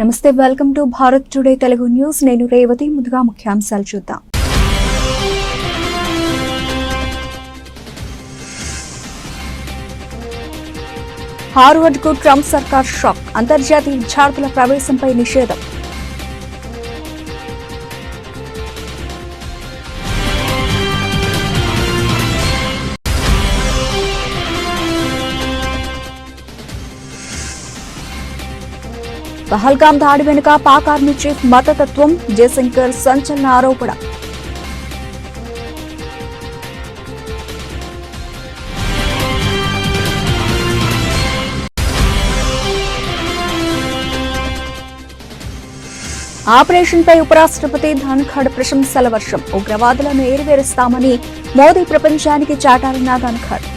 నమస్తే welcome to Bharat today Telugu news. నేను రేవతి ముందుగా ముఖ్యాంశాలు చూద్దాం. హార్వర్డ్కు ట్రంప్ సర్కార్ షాక్. అంతర్జాతీయ విద్యార్థుల ప్రవేశంపై నిషేధం. పహల్గాం దాడి వెనుక పాక్ ఆర్మీ చీఫ్ మతతత్వం జయశంకర్ సంచలన ఆరోపణ. ఆపరేషన్ పై ఉపరాష్ట్రపతి ధన్ఖడ్ ప్రశంసల వర్షం. ఉగ్రవాదులను ఏరివేరుస్తామని మోదీ ప్రపంచానికి చాటారన్న ధన్ఖడ్.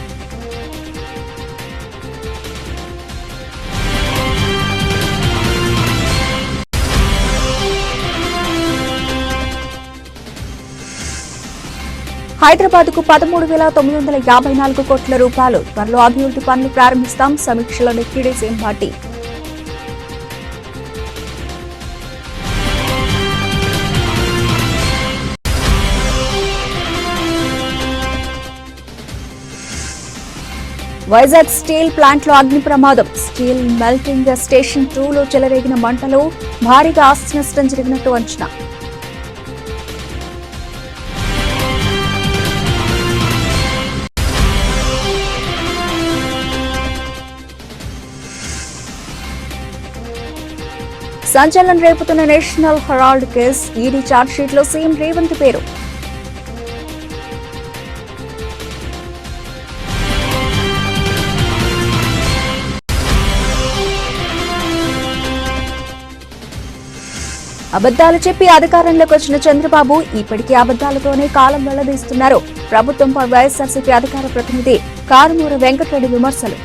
హైదరాబాద్కు పదమూడు వేల తొమ్మిది వందల యాభై నాలుగు కోట్ల రూపాయలు. త్వరలో అభివృద్ధి పనులు ప్రారంభిస్తాం. సమీక్షలో deputy CM party Vizag steel ప్లాంట్లో అగ్ని ప్రమాదం. స్టీల్ మెల్టింగ్ స్టేషన్ టూలో చెలరేగిన మంటలో భారీగా ఆస్తి నష్టం జరిగినట్టు అంచనా. సంచలనం రేపుతున్న నేషనల్ హెరాల్డ్ కేస్ ఈడీ ఛార్జ్షీట్లో సీఎం రేవంత్ పేరు. అబద్దాలు చెప్పి అధికారంలోకి వచ్చిన చంద్రబాబు ఇప్పటికీ అబద్దాలతోనే కాలం వెళ్ళదీస్తున్నారు. ప్రభుత్వంపై వైఎస్ఆర్సీపీ అధికార ప్రతినిధి కారుమూర వెంకటరెడ్డి విమర్శలు.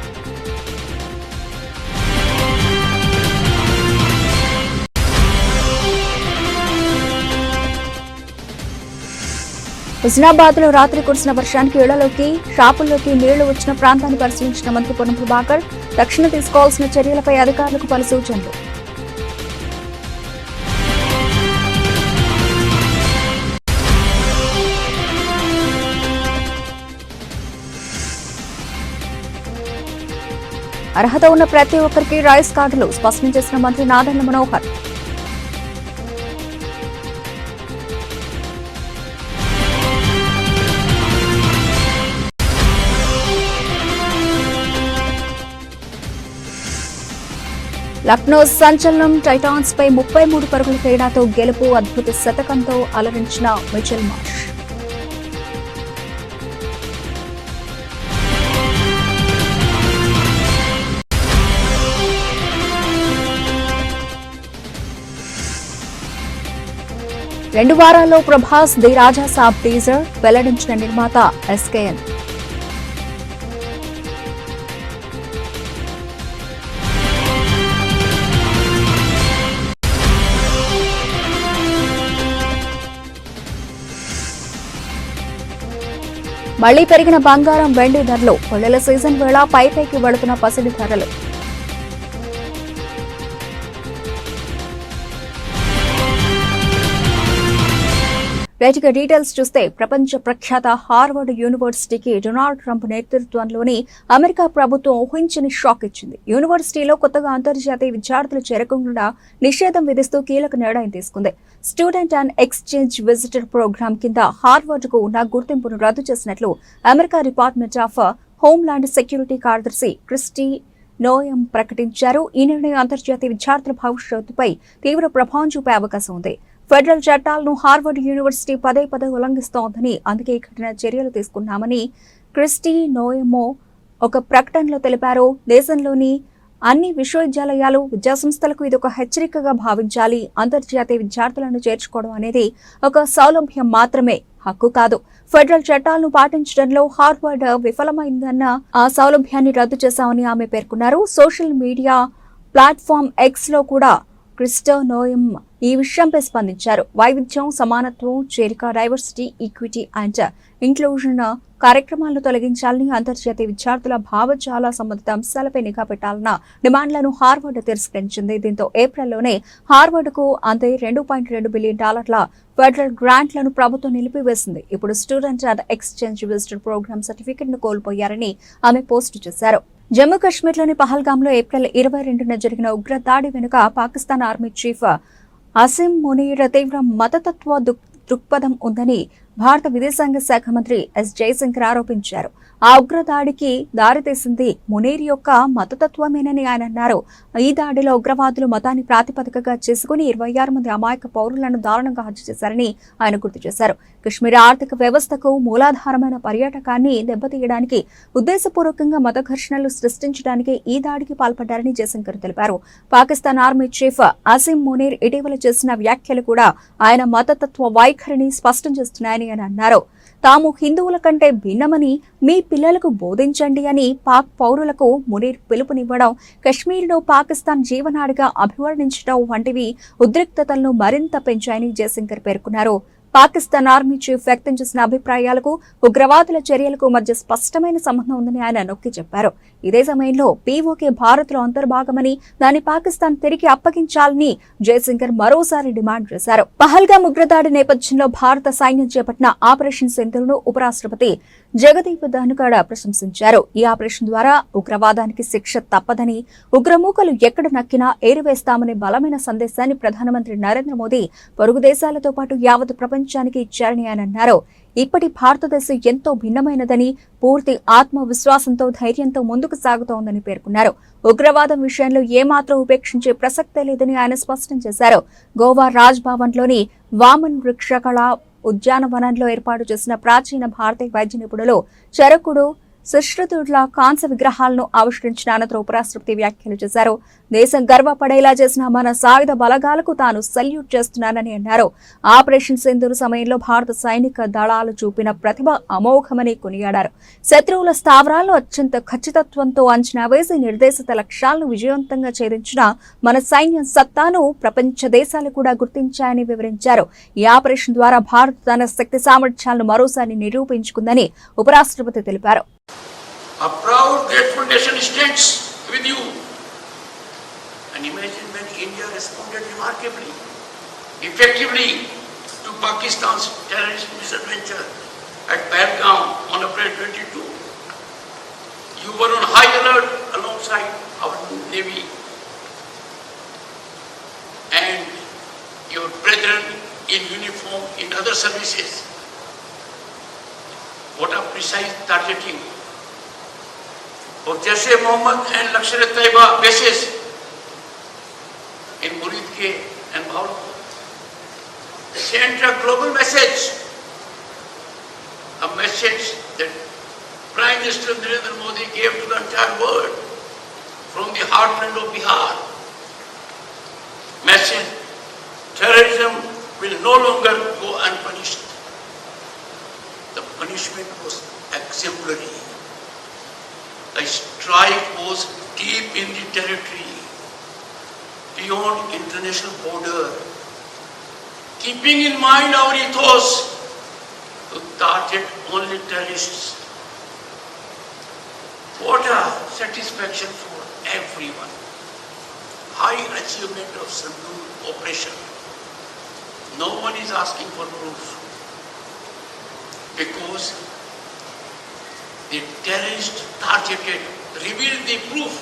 హుస్నాబాద్లో రాత్రి కురిసిన వర్షానికి ఇళ్ళలోకి షాపుల్లోకి నీళ్ళు వచ్చిన ప్రాంతాన్ని పరిశీలించిన మంత్రి పొన్నం ప్రభాకర్ తక్షణ తీసుకోవాల్సిన చర్యలపై అధికారులకు పలు సూచనలు. అర్హత ఉన్న ప్రతి ఒక్కరికి రైస్ కార్డులు స్పష్టం చేసిన మంత్రి నాదెండ్ల మనోహర్. లక్నో సంచలనం టైటాన్స్ పై ముప్పై మూడు పరుగుల తేడాతో గెలుపు అద్భుత శతకంతో అలరించిన మిచెల్ మార్ష్. రెండు వారాల్లో ప్రభాస్ ది రాజా సాబ్ టీజర్ వెల్లడించిన నిర్మాత ఎస్కేఎన్. మళ్ళీ పెరిగిన బంగారం వెండి ధరలు పొల్లెల సీజన్ వేళ పైపైకి వెళుతున్న పసిడి ధరలు. వేటిక డీటెయిల్స్ చూస్తే ప్రపంచ ప్రఖ్యాత హార్వర్డ్ యూనివర్సిటీకి డొనాల్డ్ ట్రంప్ నేతృత్వంలోని అమెరికా ప్రభుత్వం ఊహించని షాక్ ఇచ్చింది. యూనివర్సిటీలో కొత్తగా అంతర్జాతీయ విద్యార్థులు చేరకుండా నిషేధం విధిస్తూ కీలక నిర్ణయం తీసుకుంది. Student and exchange visitor program కింద హార్వర్డ్కు ఉన్న గుర్తింపును రద్దు చేసినట్లు America department of homeland security కార్యదర్శి క్రిస్టీ నోయం ప్రకటించారు. ఈ నిర్ణయం అంతర్జాతీయ విద్యార్థుల భవిష్యత్తుపై తీవ్ర ప్రభావం చూపే అవకాశం ఉంది. ఫెడరల్ చట్టాలను హార్వర్డ్ యూనివర్సిటీ పదే పదే ఉల్లంఘిస్తోందని అందుకే కఠిన చర్యలు తీసుకున్నామని క్రిస్టీ నోయమో ఒక ప్రకటనలో తెలిపారు. దేశంలోని అన్ని విశ్వవిద్యాలయాలు విద్యాసంస్థలకు ఇది ఒక హెచ్చరికగా భావించాలి. అంతర్జాతీయ విద్యార్థులను చేర్చుకోవడం అనేది ఒక సౌలభ్యం మాత్రమే. హక్కు కాదు. ఫెడరల్ చట్టాలను పాటించడంలో హార్వర్డ్ విఫలమైందన్న ఆ సౌలభ్యాన్ని రద్దు చేశామని ఆమె పేర్కొన్నారు. సోషల్ మీడియా ప్లాట్ఫామ్ ఎక్స్లో కూడా క్రిస్టో నోయమ్ ఈ విషయంపై స్పందించారు. వైవిధ్యం సమానత్వం చేరిక డైవర్సిటీ ఈక్విటీ అండ్ ఇంక్లూజన్ కార్యక్రమాలను తొలగించాలని అంతర్జాతీయ విద్యార్థుల భావజాల సంబంధిత అంశాలపై నిఘా పెట్టాలన్న డిమాండ్లను హార్వర్డ్ తిరస్కరించింది. దీంతో ఏప్రిల్లోనే హార్వర్డ్కు అంతే రెండు పాయింట్ రెండు బిలియన్ డాలర్ల ఫెడరల్ గ్రాంట్లను ప్రభుత్వం నిలిపివేసింది. ఇప్పుడు student and exchange visitor program సర్టిఫికెట్ను కోల్పోయారని ఆమె పోస్టు చేశారు. జమ్మూ కాశ్మీర్లోని పహల్గాంలో ఏప్రిల్ ఇరవై రెండున జరిగిన ఉగ్ర దాడి వెనుక పాకిస్తాన్ ఆర్మీ చీఫ్ అసిం మునీర్ తీవ్ర మతతత్వ దృక్పథం ఉందని భారత విదేశాంగ శాఖ మంత్రి ఎస్ జయశంకర్ ఆరోపించారు. ఆ ఉగ్రదాడికి దారితీసింది మునీర్ యొక్క మతతత్వమేనని ఆయన అన్నారు. ఈ దాడిలో ఉగ్రవాదులు మతాన్ని ప్రాతిపదికగా చేసుకుని ఇరవై ఆరు మంది అమాయక పౌరులను దారుణంగా హత్య చేశారని ఆయన గుర్తు చేశారు. కశ్మీర్ ఆర్థిక వ్యవస్థకు మూలాధారమైన పర్యాటకాన్ని దెబ్బతీయడానికి ఉద్దేశపూర్వకంగా మత ఘర్షణలు సృష్టించడానికి ఈ దాడికి పాల్పడ్డారని జయశంకర్ తెలిపారు. పాకిస్తాన్ ఆర్మీ చీఫ్ అసీం మునీర్ ఇటీవల చేసిన వ్యాఖ్యలు కూడా ఆయన మతతత్వ వైఖరిని స్పష్టం చేస్తున్నాయని ఆయన అన్నారు. తాము హిందువుల కంటే భిన్నమని మీ పిల్లలకు బోధించండి అని పాక్ పౌరులకు మునీర్ పిలుపునివ్వడం కశ్మీర్ను పాకిస్తాన్ జీవనాడిగా అభివర్ణించడం వంటివి ఉద్రిక్తతలను మరింత పెంచాయని జయశంకర్ పేర్కొన్నారు. పాకిస్తాన్ ఆర్మీ చీఫ్ వ్యక్తం చేసిన అభిప్రాయాలకు ఉగ్రవాదుల చర్యలకు మధ్య స్పష్టమైన సంబంధం ఉందని ఆయన నొక్కి చెప్పారు. ఇదే సమయంలో పీఓకే భారత్లో అంతర్భాగమని దాన్ని పాకిస్తాన్ తిరిగి అప్పగించాలని జయశంకర్ మరోసారి డిమాండ్ చేశారు. పహల్గా ఉగ్రదాడి నేపథ్యంలో భారత సైన్యం చేపట్టిన ఆపరేషన్ సింధును ఉపరాష్ట్రపతి జగదీప్ ధనుకాడ ప్రశంసించారు. ఈ ఆపరేషన్ ద్వారా ఉగ్రవాదానికి శిక్ష తప్పదని ఉగ్రమూకలు ఎక్కడ నక్కినా ఏరివేస్తామనే బలమైన సందేశాన్ని ప్రధానమంత్రి నరేంద్ర మోదీ పొరుగు దేశాలతో పాటు యావత్ ప్రపంచానికి ఇచ్చారని ఆయన అన్నారు. ఇప్పటి భారతదేశం ఎంతో భిన్నమైనదని పూర్తి ఆత్మవిశ్వాసంతో ధైర్యంతో ముందుకు సాగుతోందని పేర్కొన్నారు. ఉగ్రవాదం విషయంలో ఏమాత్రం ఉపేక్షించే ప్రసక్తే లేదని ఆయన స్పష్టం చేశారు. గోవా రాజ్ భవన్లోని వామన్ వృక్షకళ ఉద్యానవనంలో ఏర్పాటు చేసిన ప్రాచీన భారతీయ వైద్య నిపుణులు చరకుడు సుశ్రుతుడ్ల కాంస్య విగ్రహాలను ఆవిష్కరించిన అనంతరం ఉపరాష్ట్రపతి వ్యాఖ్యలు చేశారు. దేశం గర్వపడేలా చేసిన మన సాయుధ బలగాలకు తాను సల్యూట్ చేస్తున్నానని అన్నారు. ఆపరేషన్ సింధూర్ సమయంలో భారత సైనిక దళాలు చూపిన ప్రతిభ అమోఘమని కొనియాడారు. శత్రువుల స్థావరాలను అత్యంత ఖచ్చితత్వంతో అంచనా వేసి నిర్దేశిత లక్ష్యాలను విజయవంతంగా ఛేదించిన మన సైన్యం సత్తాను ప్రపంచ దేశాలు కూడా గుర్తించాయని వివరించారు. ఈ ఆపరేషన్ ద్వారా భారత్ తన శక్తి సామర్థ్యాలను మరోసారి నిరూపించుకుందని ఉపరాష్ట్రపతి తెలిపారు. And imagine when India responded remarkably, effectively to Pakistan's terrorist misadventure at Pahalgam on April 22. You were on high alert alongside our Navy and your brethren in uniform in other services. What a precise targeting of Jaish Mohammed and Lakshar Taiba bases in Muridke and Bhavalpur. Sent a global message, a message that Prime Minister Narendra Modi gave to the entire world from the heartland of Bihar. Message, terrorism will no longer go unpunished. The punishment was exemplary. The strike was deep in the territory, beyond international border, keeping in mind our ethos to target only terrorists. What a satisfaction for everyone. High achievement of Sandhu operation. No one is asking for proof because the terrorist targeted, revealed the proof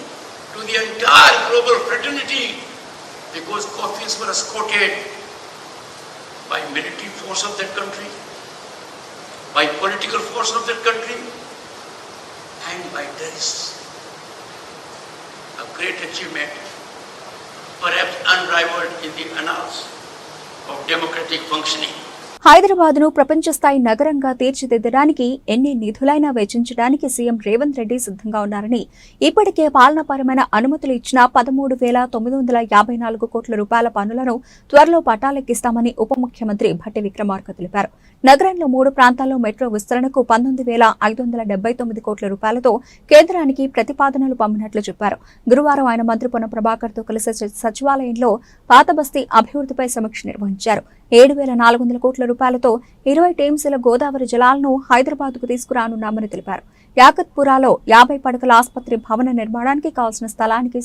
to the entire global fraternity because coffins were escorted by military force of that country, by political force of that country, and by terrorists. A great achievement, perhaps unrivaled in the annals of democratic functioning. హైదరాబాద్ను ప్రపంచ స్థాయి నగరంగా తీర్చిదిద్దడానికి ఎన్ని నిధులైనా వెచ్చించడానికి CM Revanth Reddy సిద్ధంగా ఉన్నారని ఇప్పటికే పాలనాపరమైన అనుమతులు ఇచ్చిన పదమూడు వేల తొమ్మిది వందల యాభై నాలుగు కోట్ల రూపాయల పనులను త్వరలో పట్టాలెక్కిస్తామని ఉప ముఖ్యమంత్రి భట్టి విక్రమార్క తెలిపారు. నగరంలో మూడు ప్రాంతాల్లో మెట్రో విస్తరణకు పంతొమ్మిది వేల ఐదు వందల డెబ్బై తొమ్మిది కోట్ల రూపాయలతో కేంద్రానికి ప్రతిపాదనలు పంపినట్లు చెప్పారు. గురువారం ఆయన మంత్రి పొన్న ప్రభాకర్తో కలిసి సచి- సచివాలయంలో పాతబస్తీ అభివృద్ధిపై సమీక్ష నిర్వహించారు. ఏడు వేల నాలుగు వందల కోట్ల రూపాయలతో ఇరవై టీమ్స్ల గోదావరి జలాలను హైదరాబాద్కు తీసుకురానున్నామని తెలిపారు. యాకత్పురాలో యాభై పడకల ఆసుపత్రి భవన నిర్మాణానికి కావాల్సిన స్థలానికి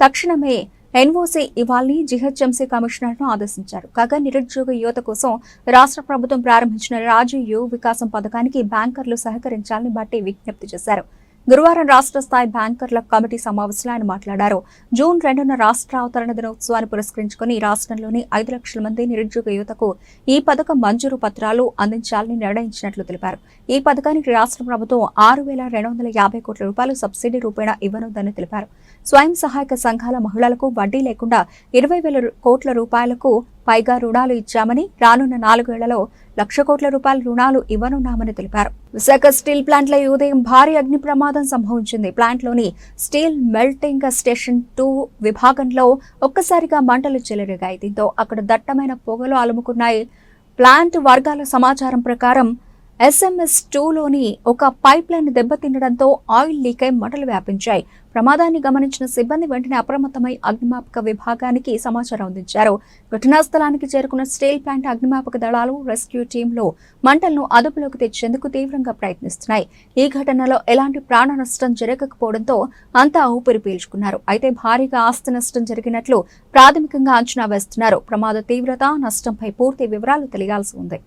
తక్షణమే ఎన్ఓసీ ఇవ్వాలని జీహెచ్ఎంసీ కమిషనర్ను ఆదేశించారు. కాగా నిరుద్యోగ యువత కోసం రాష్ట్ర ప్రభుత్వం ప్రారంభించిన రాజీవ్ యువ వికాసం పథకానికి బ్యాంకర్లు సహకరించాలని బట్టి విజ్ఞప్తి చేశారు. గురువారం రాష్ట్ర స్థాయి బ్యాంకర్ల కమిటీ సమావేశంలో ఆయన మాట్లాడారు. జూన్ రెండున రాష్ట్ర అవతరణ దినోత్సవాన్ని పురస్కరించుకుని రాష్ట్రంలోని ఐదు లక్షల మంది నిరుద్యోగ యువతకు ఈ పథకం మంజూరు పత్రాలు అందించాలని నిర్ణయించినట్లు తెలిపారు. ఈ పథకానికి రాష్ట్ర ప్రభుత్వం ఆరు వేల రెండు వందల యాభై కోట్ల రూపాయలు సబ్సిడీ రూపేణా ఇవ్వనుందని తెలిపారు. స్వయం సహాయక సంఘాల మహిళలకు వడ్డీ లేకుండా ఇరవై వేల కోట్ల రూపాయలకు పైగా రుణాలు ఇచ్చామని రానున్న నాలుగేళ్ళలో లక్ష కోట్ల రూపాయల రుణాలు ఇవ్వనున్నామని తెలిపారు. విశాఖ స్టీల్ ప్లాంట్ల ఈ ఉదయం భారీ అగ్ని ప్రమాదం సంభవించింది. ప్లాంట్లోని స్టీల్ మెల్టింగ్ స్టేషన్ టూ విభాగంలో ఒక్కసారిగా మంటలు చెలరేగాయి. దీంతో అక్కడ దట్టమైన పొగలు అలుముకున్నాయి. ప్లాంట్ వర్గాల సమాచారం ప్రకారం ఎస్ఎంఎస్ టూలోని ఒక పైప్ లైన్ దెబ్బతినడంతో ఆయిల్ లీక్ అయి మంటలు వ్యాపించాయి. ప్రమాదాన్ని గమనించిన సిబ్బంది వెంటనే అప్రమత్తమై అగ్నిమాపక విభాగానికి సమాచారం అందించారు. ఘటనా స్థలానికి చేరుకున్న స్టీల్ ప్లాంట్ అగ్నిమాపక దళాలు రెస్క్యూ టీంలు మంటలను అదుపులోకి తెచ్చేందుకు తీవ్రంగా ప్రయత్నిస్తున్నాయి. ఈ ఘటనలో ఎలాంటి ప్రాణ నష్టం జరగకపోవడంతో అంతా ఊపిరి పీల్చుకున్నారు. అయితే భారీగా ఆస్తి నష్టం జరిగినట్లు ప్రాథమికంగా అంచనా వేస్తున్నారు. ప్రమాద తీవ్రత నష్టంపై పూర్తి వివరాలు తెలియాల్సి ఉంది.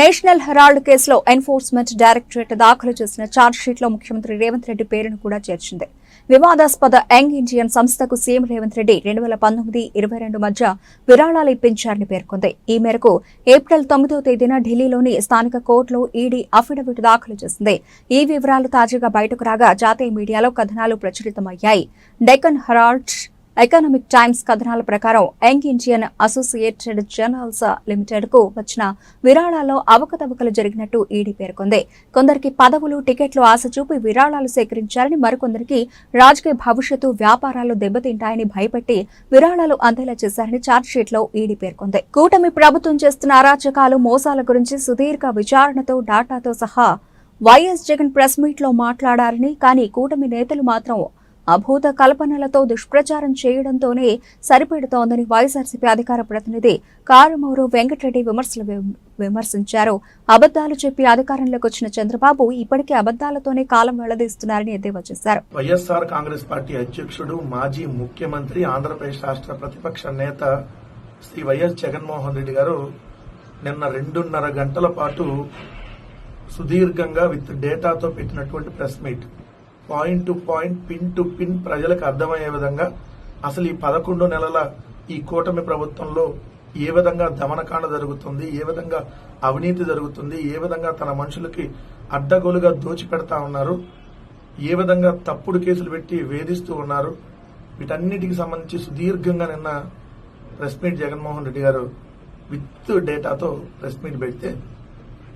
నేషనల్ హెరాల్డ్ కేసులో ఎన్ఫోర్స్మెంట్ డైరెక్టరేట్ దాఖలు చేసిన ఛార్జ్ షీట్లో ముఖ్యమంత్రి రేవంత్ రెడ్డి పేరును కూడా చేర్చింది. వివాదాస్పద యంగ్ ఇండియన్ సంస్థకు సీఎం రేవంత్ రెడ్డి రెండు వేల పంతొమ్మిది ఇరవై రెండు మధ్య విరాళాలు ఇప్పించారని పేర్కొంది. ఈ మేరకు ఏప్రిల్ తొమ్మిదో తేదీన ఢిల్లీలోని స్థానిక కోర్టులో ఈడీ అఫిడవిట్ దాఖలు చేసింది. ఈ వివరాలు తాజాగా బయటకు రాగా జాతీయ మీడియాలో కథనాలు ప్రచురితమయ్యాయి. డెక్కన్ హెరాల్డ్ ఎకనామిక్ టైమ్స్ కథనాల ప్రకారం యంగ్ ఇండియన్ అసోసియేటెడ్ జర్నల్స్ లిమిటెడ్కు వచ్చిన విరాళాల్లో అవకతవకలు జరిగినట్టు ఈడీ పేర్కొంది. కొందరికి పదవులు టికెట్లు ఆశ చూపి విరాళాలు సేకరించారని మరికొందరికి రాజకీయ భవిష్యత్తు వ్యాపారాలు దెబ్బతింటాయని భయపెట్టి విరాళాలు అందేలా చేశారని ఛార్జ్షీట్లో ఈడీ పేర్కొంది. కూటమి ప్రభుత్వం చేస్తున్న అరాచకాలు మోసాల గురించి సుదీర్ఘ విచారణతో డాటాతో సహా వైఎస్ జగన్ ప్రెస్ మీట్లో మాట్లాడారని కానీ కూటమి నేతలు మాత్రం అభూత కల్పనలతో దుష్ప్రచారం చేయడంతోనే సరిపెడుతోందని వైఎస్ఆర్సీపీ అధికార ప్రతినిధి కారుమూరు వెంకటరెడ్డి విమర్శలు విమర్శించారు. అబద్దాలు చెప్పి అధికారంలోకి వచ్చిన చంద్రబాబు ఇప్పటికే అబద్దాలతోనే కాలం వెళ్ళదీస్తున్నారని ఎద్దేవా చేశారు. వైఎస్ఆర్ కాంగ్రెస్ పార్టీ అధ్యక్షుడు మాజీ ముఖ్యమంత్రి ఆంధ్రప్రదేశ్ రాష్ట్ర ప్రతిపక్ష నేత శ్రీ వైఎస్ జగన్మోహన్ రెడ్డి గారు నిన్న రెండున్నర గంటల పాటు సుదీర్ఘంగా విత్ డేటాతో పెట్టినటువంటి press meet. Point to point pin to pin ప్రజలకు అర్థమయ్యే విధంగా అసలు ఈ పదకొండు నెలల ఈ కూటమి ప్రభుత్వంలో ఏ విధంగా దమనకాండ జరుగుతుంది ఏ విధంగా అవినీతి జరుగుతుంది ఏ విధంగా తన మనుషులకి అడ్డగోలుగా దోచిపెడతా ఉన్నారు ఏ విధంగా తప్పుడు కేసులు పెట్టి వేధిస్తూ ఉన్నారు వీటన్నిటికి సంబంధించి సుదీర్ఘంగా నిన్న ప్రెస్ మీట్ జగన్మోహన్ రెడ్డి గారు విత్ డేటాతో ప్రెస్ మీట్ పెడితే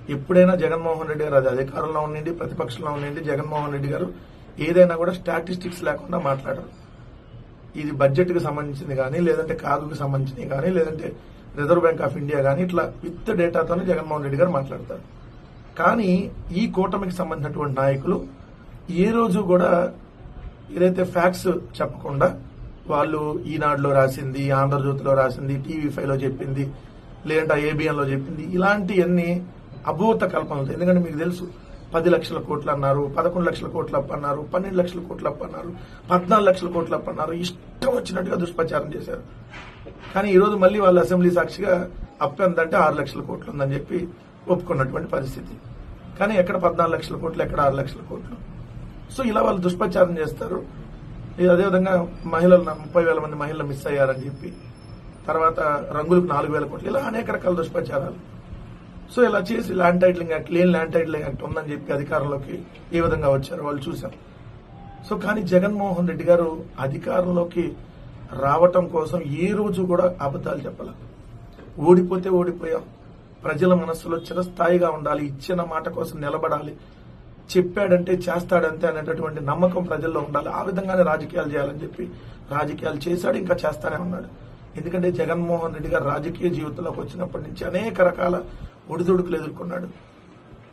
ఎప్పుడైనా జగన్మోహన్ రెడ్డి గారు అది అధికారంలో ఉండండి ప్రతిపక్షంలో ఉండండి జగన్మోహన్ రెడ్డి గారు ఏదైనా కూడా స్టాటిస్టిక్స్ లేకుండా మాట్లాడరు. ఇది బడ్జెట్కి సంబంధించింది కానీ లేదంటే కాదుకి సంబంధించింది కానీ లేదంటే రిజర్వ్ బ్యాంక్ ఆఫ్ ఇండియా కానీ ఇట్లా విత్ డేటాతోనే జగన్మోహన్ రెడ్డి గారు మాట్లాడతారు. కానీ ఈ కూటమికి సంబంధించినటువంటి నాయకులు ఏ రోజు కూడా ఏదైతే ఫ్యాక్ట్స్ చెప్పకుండా వాళ్ళు ఈనాడులో రాసింది ఆంధ్రజ్యోతిలో రాసింది టీవీ ఫైవ్లో చెప్పింది లేదంటే ఏబిఎన్లో చెప్పింది ఇలాంటివన్నీ అభూత కల్పనలు. ఎందుకంటే మీకు తెలుసు పది లక్షల కోట్లు అన్నారు పదకొండు లక్షల కోట్లు అన్నారు పన్నెండు లక్షల కోట్లు అన్నారు పద్నాలుగు లక్షల కోట్లు అన్నారు ఇష్టం వచ్చినట్టుగా దుష్ప్రచారం చేశారు. కానీ ఈ రోజు మళ్ళీ వాళ్ళ అసెంబ్లీ సాక్షిగా అప్పు ఎంతంటే ఆరు లక్షల కోట్లు ఉందని చెప్పి ఒప్పుకున్నటువంటి పరిస్థితి. కానీ ఎక్కడ పద్నాలుగు లక్షల కోట్లు ఎక్కడ ఆరు లక్షల కోట్లు? సో ఇలా వాళ్ళు దుష్ప్రచారం చేస్తారు. అదేవిధంగా మహిళలు ముప్పై వేల మంది మహిళలు మిస్ అయ్యారని చెప్పి తర్వాత రంగులకు నాలుగు వేల కోట్లు ఇలా అనేక రకాల దుష్ప్రచారాలు. సో ఇలా చేసి ల్యాండ్ టైటిలింగ్ యాక్ట్ లేని ల్యాండ్ టైటిలింగ్ యాక్ట్ ఉందని చెప్పి అధికారంలోకి ఏ విధంగా వచ్చారో వాళ్ళు చూశాం. సో కానీ జగన్మోహన్ రెడ్డి గారు అధికారంలోకి రావటం కోసం ఏ రోజు కూడా అబద్ధాలు చెప్పాల. ఓడిపోతే ఓడిపోయాం. ప్రజల మనస్సులో చిరస్థాయిగా ఉండాలి ఇచ్చిన మాట కోసం నిలబడాలి చెప్పాడంటే చేస్తాడంతే అనేటటువంటి నమ్మకం ప్రజల్లో ఉండాలి. ఆ విధంగానే రాజకీయాలు చేయాలని చెప్పి రాజకీయాలు చేశాడు ఇంకా చేస్తానే ఉన్నాడు. ఎందుకంటే జగన్మోహన్ రెడ్డి గారు రాజకీయ జీవితంలోకి వచ్చినప్పటి నుంచి అనేక రకాల ఒడిదుడుకులు ఎదుర్కొన్నాడు.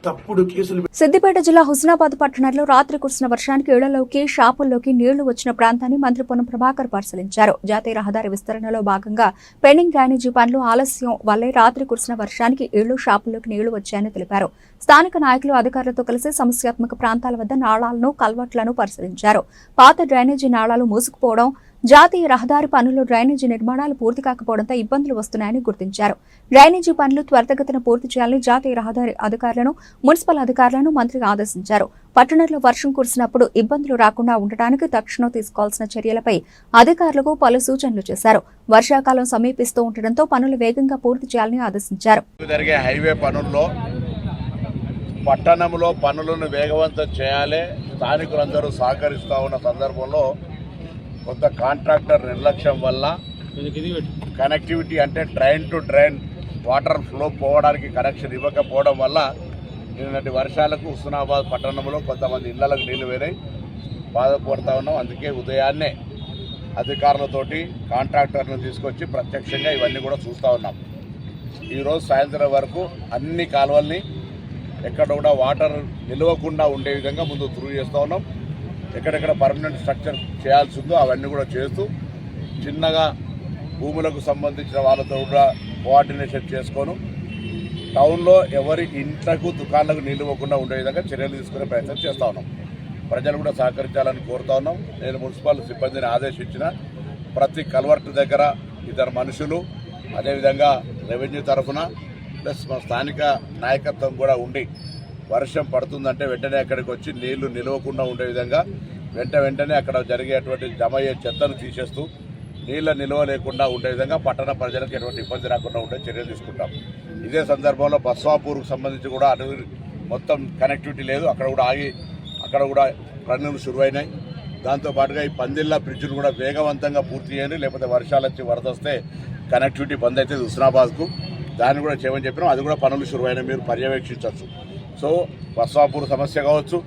తప్పుడు కేసులు సిద్దిపేట జిల్లా హుస్నాబాద్ పట్టణంలో రాత్రి కురిసిన వర్షానికి ఇళ్ళలోకి షాపుల్లోకి నీళ్ళు వచ్చిన ప్రాంతాన్ని మంత్రి పొన్నం ప్రభాకర్ పరిశీలించారు. జాతీయ రహదారి విస్తరణలో భాగంగా పెండింగ్ డ్రైనేజీ పనులు ఆలస్యం వల్లే రాత్రి కురిసిన వర్షానికి ఇళ్ళు షాపుల్లోకి నీళ్ళు వచ్చాయని తెలిపారు. స్థానిక నాయకులు అధికారులతో కలిసి సమస్యాత్మక ప్రాంతాల వద్ద నాళాలను కల్వర్ట్లను పరిశీలించారు. పాత డ్రైనేజీ నాళాలు మూసుకుపోవడం జాతీయ రహదారి పనులు డ్రైనేజీ నిర్మాణాలు పూర్తి కాకపోవడంతో ఇబ్బందులు వస్తున్నాయని గుర్తించారు. డ్రైనేజీ పనులు త్వరితగతిన పూర్తి చేయాలని జాతీయ రహదారి అధికారులను మున్సిపల్ అధికారులను మంత్రి ఆదేశించారు. పట్టణంలో వర్షం కురిసినప్పుడు ఇబ్బందులు రాకుండా ఉండటానికి తక్షణం తీసుకోవాల్సిన చర్యలపై అధికారులకు పలు సూచనలు చేశారు. వర్షాకాలం సమీపిస్తూ ఉండటంతో పనులు వేగంగా పూర్తి చేయాలని ఆదేశించారు. జరిగే హైవే పనుల్లో పట్టణంలో పనులను వేగవంతం చేయాలి స్థానికులందరూ సహకరిస్తూ ఉన్న సందర్భంలో కొంత కాంట్రాక్టర్ నిర్లక్ష్యం వల్ల కనెక్టివిటీ అంటే drain to drain water flow పోవడానికి కనెక్షన్ ఇవ్వకపోవడం వల్ల నిన్నటి వర్షాలకు హుస్నాబాద్ పట్టణంలో కొంతమంది ఇళ్ళకు నీళ్ళు వేరాయి బాధపడుతూ ఉన్నాం. అందుకే ఉదయాన్నే అధికారులతోటి కాంట్రాక్టర్లను తీసుకొచ్చి ప్రత్యక్షంగా ఇవన్నీ కూడా చూస్తూ ఉన్నాం. ఈరోజు సాయంత్రం వరకు అన్ని కాలువల్ని ఎక్కడ కూడా వాటర్ నిలవకుండా ఉండే విధంగా ముందు త్రూ చేస్తూ ఉన్నాం. ఎక్కడెక్కడ పర్మనెంట్ స్ట్రక్చర్ చేయాల్సి ఉందో అవన్నీ కూడా చేస్తూ చిన్నగా భూములకు సంబంధించిన వాళ్ళతో కూడా కోఆర్డినేషన్ చేసుకోను టౌన్లో ఎవరి ఇంట్లకు దుకాణాలకు నిలవకుండా ఉండే విధంగా చర్యలు తీసుకునే ప్రయత్నం చేస్తూ ఉన్నాం. ప్రజలు కూడా సహకరించాలని కోరుతా ఉన్నాం. నేను మున్సిపల్ సిబ్బందిని ఆదేశించిన ప్రతి కల్వర్ట్ దగ్గర ఇద్దరు మనుషులు అదేవిధంగా రెవెన్యూ తరఫున ప్లస్ మా స్థానిక నాయకత్వం కూడా ఉండి వర్షం పడుతుందంటే వెంటనే అక్కడికి వచ్చి నీళ్ళు నిలవకుండా ఉండే విధంగా వెంట వెంటనే అక్కడ జరిగేటువంటి జమ అయ్యే చెత్తను తీసేస్తూ నీళ్ళ నిల్వ లేకుండా ఉండే విధంగా పట్టణ ప్రజలకు ఎటువంటి ఇబ్బంది రాకుండా ఉండే చర్యలు తీసుకుంటాం. ఇదే సందర్భంలో బస్వాపూర్కు సంబంధించి కూడా అటు మొత్తం కనెక్టివిటీ లేదు. అక్కడ కూడా ఆగి అక్కడ కూడా పనులు శురువైనాయి. దాంతో పాటుగా ఈ పందిళ్ళ బ్రిడ్జ్ను కూడా వేగవంతంగా పూర్తి చేయండి. లేకపోతే వర్షాలు వచ్చి వరద వస్తే కనెక్టివిటీ బంద్ అయితే హుస్నాబాద్కు. దాన్ని కూడా చేయమని చెప్పినాం. అది కూడా పనులు శురువైన మీరు పర్యవేక్షించవచ్చు. సో బస్వాపూర్ సమస్య కావచ్చు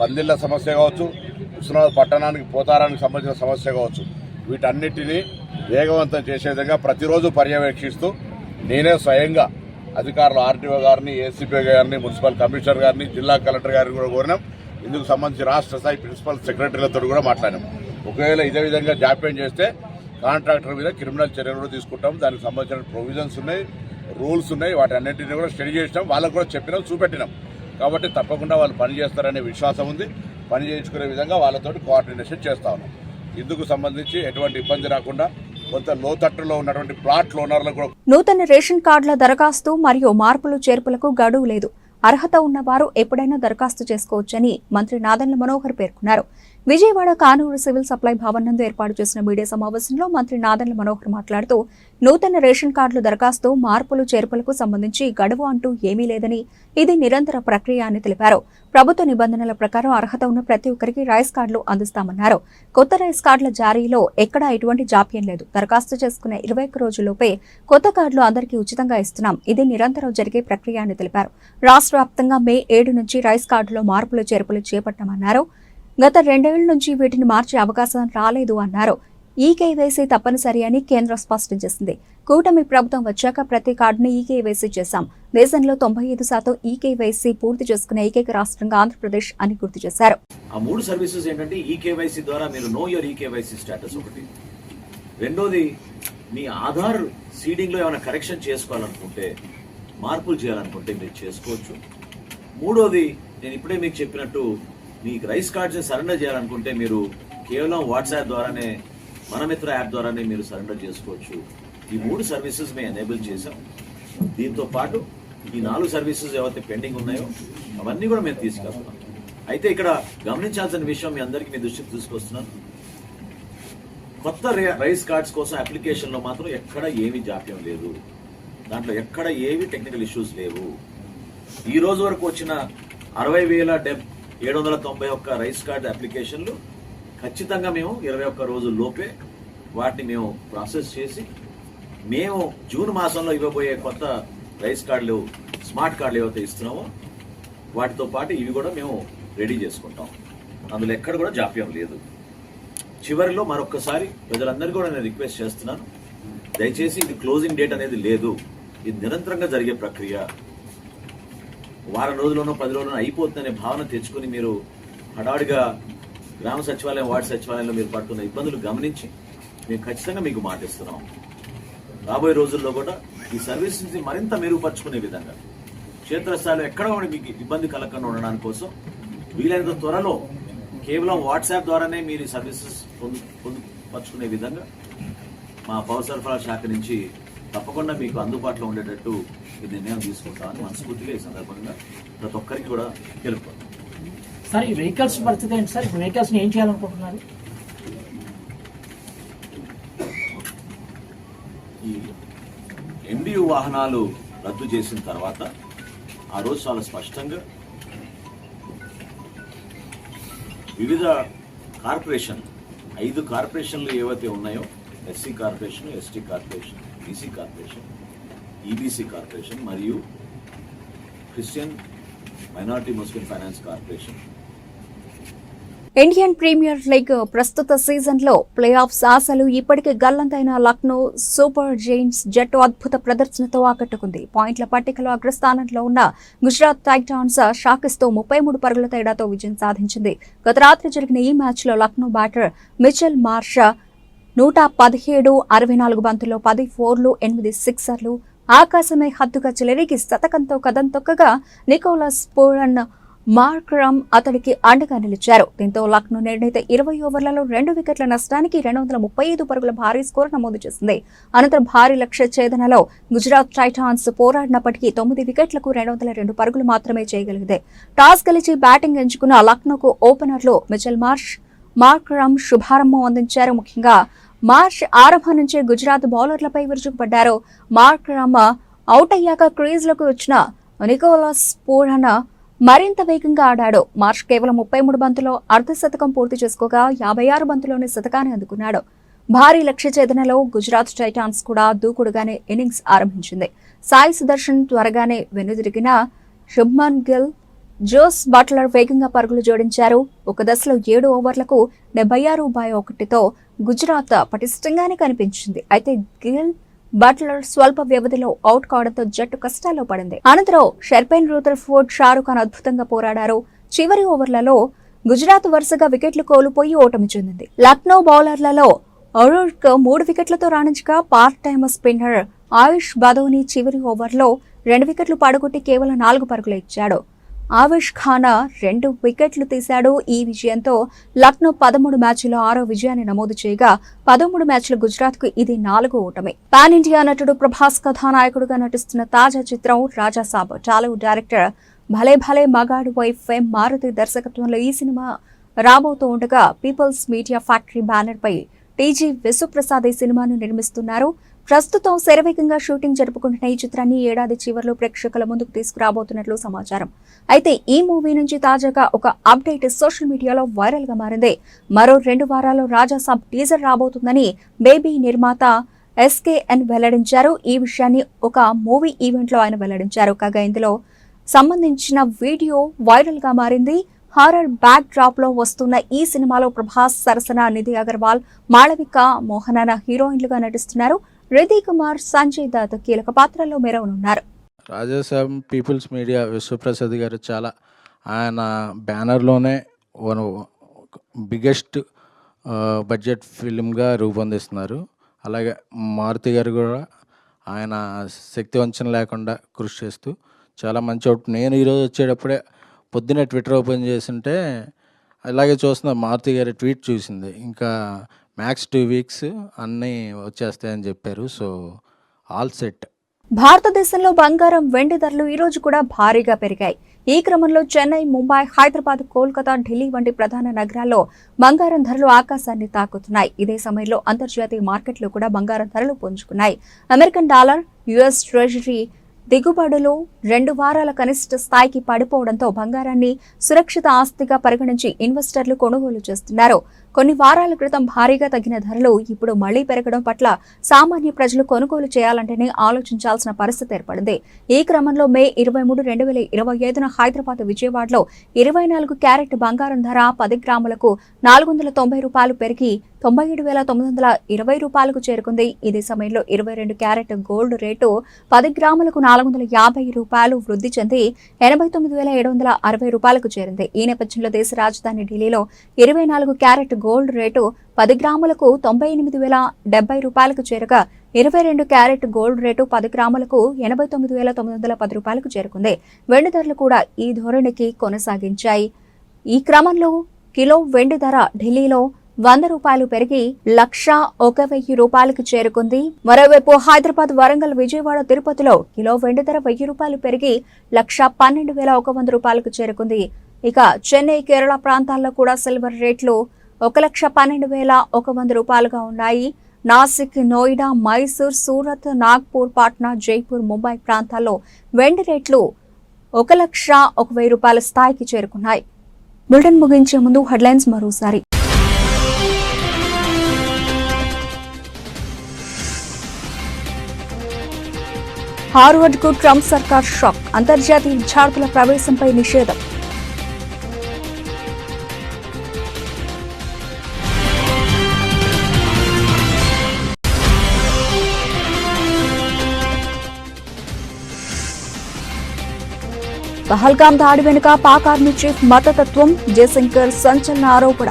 పందిళ్ళ సమస్య కావచ్చు హుస్నాబాద్ పట్టణానికి పోతారానికి సంబంధించిన సమస్య కావచ్చు. వీటన్నిటినీ వేగవంతం చేసే విధంగా ప్రతిరోజు పర్యవేక్షిస్తూ నేనే స్వయంగా అధికారులు ఆర్టీఓ గారిని ఏసీపీ గారిని మున్సిపల్ కమిషనర్ గారిని జిల్లా కలెక్టర్ గారిని కూడా కోరినాం. ఇందుకు సంబంధించి రాష్ట్ర స్థాయి ప్రిన్సిపల్ సెక్రటరీలతో కూడా మాట్లాడాం ఒకవేళ ఇదే విధంగా జాప్యం చేస్తే కాంట్రాక్టర్ మీద క్రిమినల్ చర్యలు కూడా తీసుకుంటాం. దానికి సంబంధించిన ప్రొవిజన్స్ ఉన్నాయి రూల్స్ ఉన్నాయి. వాటి అన్నింటినీ కూడా స్టడీ చేసినాం. వాళ్ళకు కూడా చెప్పినాం చూపెట్టినాం. కాబట్టి తప్పకుండా వాళ్ళు పని చేస్తారనే విశ్వాసం ఉంది. పని చేయించుకునే విధంగా వాళ్ళతో కోఆర్డినేషన్ చేస్తా ఉన్నాం. ఇందుకు సంబంధించి ఎటువంటి ఇబ్బంది రాకుండా కొంత లోతట్టులో ఉన్నటువంటి ప్లాట్ లోనర్లు కూడా నూతన రేషన్ కార్డుల దరఖాస్తు మరియు మార్పులు చేర్పులకు గడువు లేదు. అర్హత ఉన్నవారు ఎప్పుడైనా దరఖాస్తు చేసుకోవచ్చని మంత్రి నాదన్ల మనోహర్ పేర్కొన్నారు. విజయవాడ కానూరు సివిల్ సప్లై భవన్ నందు ఏర్పాటు చేసిన మీడియా సమావేశంలో మంత్రి నాదన్ల మనోహర్ మాట్లాడుతూ నూతన రేషన్ కార్డుల దరఖాస్తు మార్పులు చేర్పులకు సంబంధించి గడువు అంటూ ఏమీ లేదని ఇది నిరంతర ప్రక్రియ అని తెలిపారు. ప్రభుత్వ నిబంధనల ప్రకారం అర్హత ఉన్న ప్రతి ఒక్కరికి రైస్ కార్డులు అందిస్తామన్నారు. కొత్త రైస్ కార్డుల జారీలో ఎక్కడా ఎటువంటి జాప్యం లేదు. దరఖాస్తు చేసుకునే ఇరవై ఒక్క రోజుల్లోపే కొత్త కార్డులు అందరికీ ఉచితంగా ఇస్తున్నాం. ఇది నిరంతరం జరిగే ప్రక్రియ అని తెలిపారు. రాష్ట్ర వ్యాప్తంగా మే ఏడు నుంచి రైస్ కార్డులో మార్పులు చేర్పులు చేపట్టామన్నారు. గత రెండేళ్ళ నుంచి వీటిని మార్చే అవకాశం రాలేదు అన్నారు. ఈ కేవైసీ తప్పనిసరి అని కేంద్రం స్పష్టం చేసింది. కూటమి ప్రభుత్వం వచ్చాక ప్రతి కార్డును ఈ కేవైసీ చేశాం. దేశంలో తొంభై ఐదు శాతం ఈ పూర్తి చేసుకునే ఏకైక రాష్ట్రంగా ఆంధ్రప్రదేశ్ అని గుర్తు చేశారు. ఆ మూడు సర్వీసెస్ ఏంటంటే ఈ కేవైసీ ద్వారా మీరు నో యువర్ ఈ స్టేటస్ ఒకటి. రెండోది మీ ఆధార్ సీడింగ్లో ఏమైనా కరెక్షన్ చేసుకోవాలనుకుంటే మార్పులు చేయాలనుకుంటే మీరు చేసుకోవచ్చు. మూడోది నేను ఇప్పుడే మీకు చెప్పినట్టు మీకు రైస్ కార్డ్స్ సరెండర్ చేయాలనుకుంటే మీరు కేవలం వాట్సాప్ ద్వారానే మనమిత్ర యాప్ ద్వారానే మీరు సరెండర్ చేసుకోవచ్చు. ఈ మూడు సర్వీసెస్ మేము ఎనేబుల్ చేసాం దీంతో పాటు ఈ నాలుగు సర్వీసెస్ ఏవైతే పెండింగ్ ఉన్నాయో అవన్నీ కూడా మేము తీసుకెళ్తున్నాం. అయితే ఇక్కడ గమనించాల్సిన విషయం మీ అందరికీ మీ దృష్టికి తీసుకొస్తున్నాను. కొత్త రైస్ కార్డ్స్ కోసం అప్లికేషన్లో మాత్రం ఎక్కడ ఏమీ జాప్యం లేదు. దాంట్లో ఎక్కడ ఏవి టెక్నికల్ ఇష్యూస్ లేవు. ఈ రోజు వరకు వచ్చిన అరవై వేల డెబ్ ఏడు వందల తొంభై ఒక్క రైస్ కార్డ్ అప్లికేషన్లు. ఖచ్చితంగా మేము ఇరవై ఒక్క రోజుల లోపే వాటిని మేము ప్రాసెస్ చేసి మేము జూన్ మాసంలో ఇవ్వబోయే కొత్త రైస్ కార్డులు స్మార్ట్ కార్డులు ఏవైతే ఇస్తున్నామో వాటితో పాటు ఇవి కూడా మేము రెడీ చేసుకుంటాం. అందులో ఎక్కడ కూడా జాప్యం లేదు. చివరిలో మరొక్కసారి ప్రజలందరికీ కూడా నేను రిక్వెస్ట్ చేస్తున్నాను. దయచేసి ఇది క్లోజింగ్ డేట్ అనేది లేదు. ఇది నిరంతరంగా జరిగే ప్రక్రియ. వారం రోజుల్లోనో పది రోజుల్లోనో అయిపోతుందనే భావన తెచ్చుకుని మీరు హడాడిగా గ్రామ సచివాలయం వార్డు సచివాలయంలో మీరు పడుతున్న ఇబ్బందులు గమనించి మేము ఖచ్చితంగా మీకు మాటిస్తున్నాం రాబోయే రోజుల్లో కూడా ఈ సర్వీసెస్ని మరింత మెరుగుపరుచుకునే విధంగా క్షేత్రస్థాయిలో ఎక్కడ కూడా మీకు ఇబ్బంది కలగకుండా ఉండడానికి కోసం వీలైనంత త్వరలో కేవలం వాట్సాప్ ద్వారానే మీరు ఈ సర్వీసెస్ పొందు పొందుపరుచుకునే విధంగా మా పౌర సరఫరా శాఖ నుంచి తప్పకుండా మీకు అందుబాటులో ఉండేటట్టు ఈ నిర్ణయం తీసుకుంటామని మనస్ఫూర్తిగా ఈ సందర్భంగా ప్రతి ఒక్కరికి కూడా తెలుపుతాం సార్ ఈ వెహికల్స్ పరిస్థితి ఏంటి సార్? ఇప్పుడు వెహికల్స్ ఏం చేయాలనుకుంటున్నారు? ఈ ఎండియు వాహనాలు రద్దు చేసిన తర్వాత ఆ రోజు చాలా స్పష్టంగా వివిధ కార్పొరేషన్ ఐదు కార్పొరేషన్లు ఏవైతే ఉన్నాయో SC corporation ST corporation BC corporation EBC corporation మరియు Christian minority Muslim finance corporation Indian Premier League ప్రస్తుత సీజన్లో ప్లే ఆఫ్స్ ఆశలు ఇప్పటికే గల్లంతైన లక్నో సూపర్ జైంట్స్ జట్టు అద్భుత ప్రదర్శనతో ఆకట్టుకుంది. పాయింట్ల పట్టికలో అగ్రస్థానంలో ఉన్న గుజరాత్ టైటాన్స్ షాకిస్తో ముప్పై మూడు పరుగుల తేడాతో విజయం సాధించింది. గత రాత్రి జరిగిన ఈ మ్యాచ్లో లక్నో బ్యాటర్ మిచెల్ మార్ష నూట పదిహేడు అరవై నాలుగు బంతుల్లో పది ఫోర్లు ఎనిమిది సిక్సర్లు. ఆకాశమే హద్దుగా చెలరేగి శతకంతో కథం తొక్కగా నికోలస్ పూరన్ మార్క్రమ్ అతడికి అండగా నిలిచారు. దీంతో లక్నో నిర్ణీత ఇరవై ఓవర్లలో రెండు వికెట్ల నష్టానికి రెండు వందల ముప్పై ఐదు పరుగుల భారీ స్కోర్ నమోదు చేసింది. అనంతరం భారీ లక్ష్య ఛేదనలో గుజరాత్ టైటాన్స్ పోరాడినప్పటికీ తొమ్మిది వికెట్లకు రెండు వందల రెండు పరుగులు మాత్రమే చేయగలిగింది. టాస్ గెలిచి బ్యాటింగ్ ఎంచుకున్న లక్నోకు ఓపెనర్లు మిచెల్ మార్ష్ మార్క్రమ్ శుభారంభం అందించారు. ముఖ్యంగా మార్చ్ ఆరంభం నుంచే గుజరాత్ బౌలర్లపై విరుచుకుపడ్డారు. మార్క్రమ్ అవుట్ అయ్యాక క్రీజ్లోకి వచ్చిన నికోలస్ పూరణ మరింత వేగంగా ఆడాడు. మార్చ్ కేవలం ముప్పై మూడు బంతుల్లో అర్ధ శతకం పూర్తి చేసుకోగా యాభై ఆరు బంతుల్లోనే శతకాన్ని అందుకున్నాడు. భారీ లక్ష్య ఛేదనలో గుజరాత్ టైటాన్స్ కూడా దూకుడుగానే ఇన్నింగ్స్ ఆరంభించింది. సాయి సుదర్శన్ త్వరగానే వెనుదిరిగిన శుభ్మన్ గిల్ జోస్ బట్లర్ వేగంగా పరుగులు జోడించారు. ఒక దశలో ఏడు ఓవర్లకు డెబ్బై ఆరు బై ఒకటితో గుజరాత్ పటిష్టంగానే కనిపించింది. అయితే గిల్ బట్లర్ స్వల్ప వ్యవధిలో అవుట్ కావడంతో జట్టు కష్టాల్లో పడింది. అనంతరం Sherfane Rutherford Shahrukh Khan అద్భుతంగా పోరాడారు. చివరి ఓవర్లలో గుజరాత్ వరుసగా వికెట్లు కోల్పోయి ఓటమి చెందింది. లక్నో బౌలర్లలో అరుణ్ మూడు వికెట్లతో రాణించగా part time spinner Ayush Badoni చివరి ఓవర్లో రెండు వికెట్లు పడగొట్టి కేవలం నాలుగు పరుగులు ఇచ్చాడు. ఆవిష్ ఖానా రెండు వికెట్లు తీశాడు. ఈ విజయంతో లక్నో పదమూడు మ్యాచ్ల్లో ఆరో విజయాన్ని నమోదు చేయగా పదమూడు మ్యాచ్ల గుజరాత్కు ఇది నాలుగో ఓటమి. పాన్ ఇండియా నటుడు ప్రభాస్ కథానాయకుడుగా నటిస్తున్న తాజా చిత్రం రాజాసాబ్ టాలీవుడ్ డైరెక్టర్ భలే భలే మగాడు వైఫ్ ఎం మారుతి దర్శకత్వంలో ఈ సినిమా రాబోతూ ఉండగా పీపుల్స్ మీడియా ఫ్యాక్టరీ బ్యానర్పై టీజీ విశ్వప్రసాద్ ఈ సినిమాను నిర్మిస్తున్నారు. ప్రస్తుతం శరవేగంగా షూటింగ్ జరుపుకుంటున్న ఈ చిత్రాన్ని ఏడాది చివరిలో ప్రేక్షకుల ముందుకు తీసుకురాబోతున్నట్లు సమాచారం. అయితే ఈ మూవీ నుంచి తాజాగా ఒక అప్డేట్ సోషల్ మీడియాలో వైరల్గా మారింది. మరో రెండు వారాల్లో రాజాసాబ్ టీజర్ రాబోతుందని బేబీ నిర్మాత ఎస్కేఎన్ వెల్లడించారు. ఈ విషయాన్ని ఒక మూవీ ఈవెంట్లో ఆయన వెల్లడించారు. కాగా ఇందులో సంబంధించిన వీడియో వైరల్గా మారింది. హారర్ బ్యాక్ డ్రాప్లో వస్తున్న ఈ సినిమాలో ప్రభాస్ సరసన నిధి అగర్వాల్ మాళవిక మోహనాన హీరోయిన్లుగా నటిస్తున్నారు. రిధి కుమార్ సంజయ్ దత్ కీలక పాత్రలో మెరవనున్నారు. రాజాసాబ్ పీపుల్స్ మీడియా విశ్వప్రసాద్ గారు చాలా ఆయన బ్యానర్లోనే వన్ బిగ్గెస్ట్ బడ్జెట్ ఫిల్మ్గా రూపొందిస్తున్నారు. అలాగే మారుతి గారు కూడా ఆయన శక్తి వంచన లేకుండా కృషి చేస్తూ చాలా మంచి అవుట్. నేను ఈరోజు వచ్చేటప్పుడే పొద్దున్నే ట్విట్టర్ ఓపెన్ చేసింటే అలాగే చూస్తున్న మారుతి గారి ట్వీట్ చూసింది. ఇంకా మ్యాక్స్ టూ వీక్స్ అన్నీ వచ్చేస్తాయని చెప్పారు. సో ఆల్ సెట్ భారతదేశంలో బంగారం వెండి ధరలు ఈ రోజు కూడా భారీగా పెరిగాయి. ఈ క్రమంలో చెన్నై ముంబై హైదరాబాద్ కోల్కతా ఢిల్లీ వంటి ప్రధాన నగరాల్లో బంగారం ధరలు ఆకాశాన్ని తాకుతున్నాయి. ఇదే సమయంలో అంతర్జాతీయ మార్కెట్లో కూడా బంగారం ధరలు పుంజుకున్నాయి. అమెరికన్ డాలర్ యుఎస్ ట్రెజరీ దిగుబడులు రెండు వారాల కనిష్ట స్థాయికి పడిపోవడంతో బంగారాన్ని సురక్షిత ఆస్తిగా పరిగణించి ఇన్వెస్టర్లు కొనుగోలు చేస్తున్నారు. కొన్ని వారాల క్రితం భారీగా తగ్గిన ధరలు ఇప్పుడు మళ్ళీ పెరగడం పట్ల సామాన్య ప్రజలు కొనుగోలు చేయాలంటేనే ఆలోచించాల్సిన పరిస్థితి ఏర్పడింది. ఈ క్రమంలో మే ఇరవై మూడు రెండు వేల ఇరవై ఐదున హైదరాబాద్ విజయవాడలో ఇరవై నాలుగు క్యారెట్ బంగారం ధర పది గ్రాములకు నాలుగు వందల తొంభై రూపాయలు పెరిగి తొంభై ఏడు వేల తొమ్మిది వందల ఇరవై రూపాయలకు చేరుకుంది. ఇదే సమయంలో ఇరవై రెండు క్యారెట్ గోల్డ్ రేటు పది గ్రాములకు నాలుగు వందల యాభై రూపాయలు వృద్ధి చెంది ఎనభై తొమ్మిది వేల ఏడు వందల అరవై రూపాయలకు చేరింది. ఈ నేపథ్యంలో దేశ రాజధాని ఢిల్లీలో ఇరవై నాలుగు క్యారెట్ గోల్డ్ రేటు పది గ్రాములకు తొంభై ఎనిమిది వేల డెబ్బై రూపాయలకు చేరగా ఇరవై రెండు క్యారెట్ గోల్డ్ రేటు పది గ్రాములకు ఎనభై తొమ్మిది వేల తొమ్మిది వందల పది రూపాయలకు చేరుకుంది. వెండి ధరలు కూడా ఈ ధోరణికి కొనసాగించాయి. ఈ క్రమంలో కిలో వెండి ధర ఢిల్లీలో వంద రూపాయలు పెరిగి లక్ష ఒక వెయ్యి రూపాయలకు చేరుకుంది. మరోవైపు హైదరాబాద్ వరంగల్ విజయవాడ తిరుపతిలో కిలో వెండి ధర వెయ్యి రూపాయలు పెరిగి లక్ష పన్నెండు వేల ఒక వంద రూపాయలకు చేరుకుంది. ఇక చెన్నై కేరళ ప్రాంతాల్లో కూడా సిల్వర్ రేట్లు ఒక లక్ష పన్నెండు వేల ఒక వంద రూపాయలుగా ఉన్నాయి. నాసిక్ నోయిడా మైసూర్ సూరత్ నాగ్పూర్ పాట్నా జైపూర్ ముంబై ప్రాంతాల్లో వెండి రేట్లు ఒక లక్ష ఒక వెయ్యి రూపాయల స్థాయికి చేరుకున్నాయి. బులెటిన్ ముగించే ముందు హెడ్లైన్స్ మరోసారి. హార్వర్డ్కు ట్రంప్ సర్కార్ షాక్. అంతర్జాతీయ విద్యార్థుల ప్రవేశంపై నిషేధం. పహల్గాం దాడి వెనుక పాక్ ఆర్మీ చీఫ్ మతతత్వం జయశంకర్ సంచలన ఆరోపణ.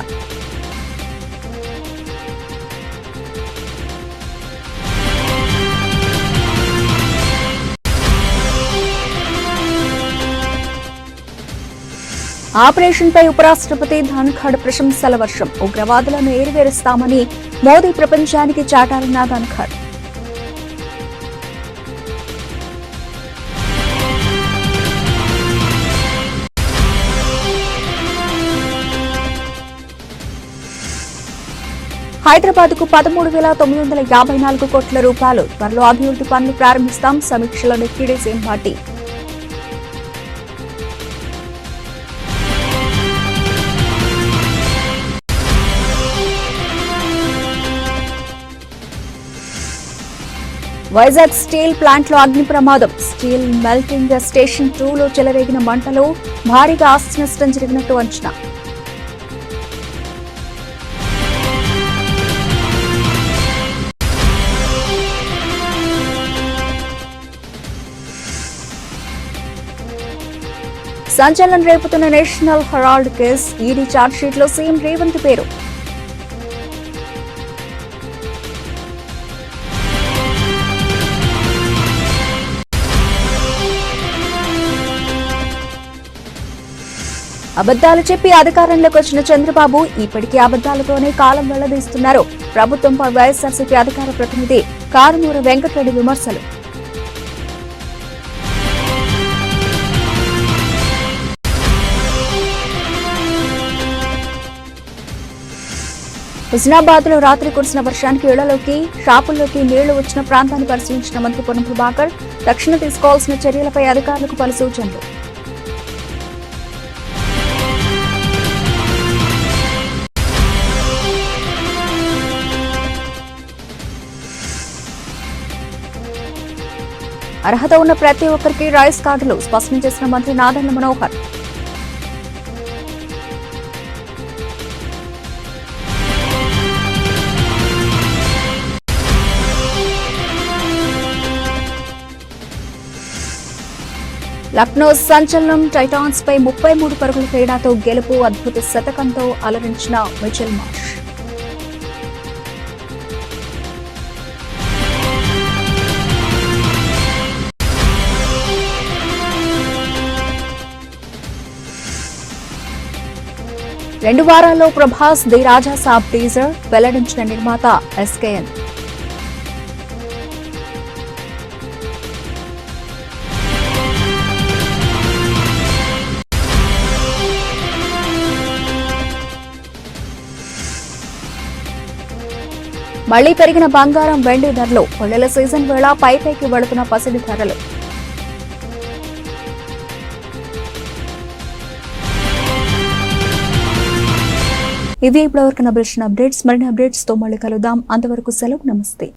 ఆపరేషన్ పై ఉపరాష్ట్రపతి ధన్ఖడ్ ప్రశంసల వర్షం. ఉగ్రవాదులను ఏరివేరుస్తామని మోదీ ప్రపంచానికి చాటారన్న ధన్ఖడ్. హైదరాబాద్కు పదమూడు వేల తొమ్మిది వందల యాభై నాలుగు కోట్ల రూపాయలు. త్వరలో అభివృద్ధి పనులు ప్రారంభిస్తాం. సమీక్షలో డిప్యూటీ పార్టీ వైజాగ్ స్టీల్ ప్లాంట్లో అగ్ని ప్రమాదం. స్టీల్ మెల్టింగ్ స్టేషన్ టూలో చెలరేగిన మంటలో భారీగా ఆస్తి నష్టం జరిగినట్టు అంచనా. సంచలనం రేపుతున్న నేషనల్ హెరాల్డ్ కేస్ ఈడీ ఛార్జ్షీట్లో సీఎం రేవంత్ పేరు. అబద్దాలు చెప్పి అధికారంలోకి వచ్చిన చంద్రబాబు ఇప్పటికీ అబద్దాలతోనే కాలం వెళ్ళదీస్తున్నారు. ప్రభుత్వంపై వైఎస్ఆర్సీపీ అధికార ప్రతినిధి కారుమూర వెంకటరెడ్డి విమర్శలు. హుస్నాబాద్లో రాత్రి కురిసిన వర్షానికి ఇళ్ళలోకి షాపుల్లోకి నీళ్ళు వచ్చిన ప్రాంతాన్ని పరిశీలించిన మంత్రి పొన్నం ప్రభాకర్ తక్షణ తీసుకోవాల్సిన చర్యలపై అధికారులకు పలు సూచనలు. అర్హత ఉన్న ప్రతి ఒక్కరికి రైస్ కార్డులు స్పష్టం చేసిన మంత్రి నాదన్న మనోహర్ లక్నో సంచలనం టైటాన్స్ పై ముప్పై మూడు పరుగుల తేడాతో గెలుపు అద్భుత శతకంతో అలరించిన మిచెల్ మార్ష్. రెండు వారాల్లో ప్రభాస్ ది రాజా సాబ్ టీజర్ వెల్లడించిన నిర్మాత ఎస్కేఎన్. మళ్ళీ పెరిగిన బంగారం వెండి ధరలు. కొల్లెల సీజన్ వేళ పై పైకి వెళుతున్న పసిడి ధరలు. ఇవి ఇప్పటివరకు నబిల్సిన అప్డేట్స్. మరిన్ని అప్డేట్స్తో మళ్ళీ కలుద్దాం. అంతవరకు సెలవు. నమస్తే.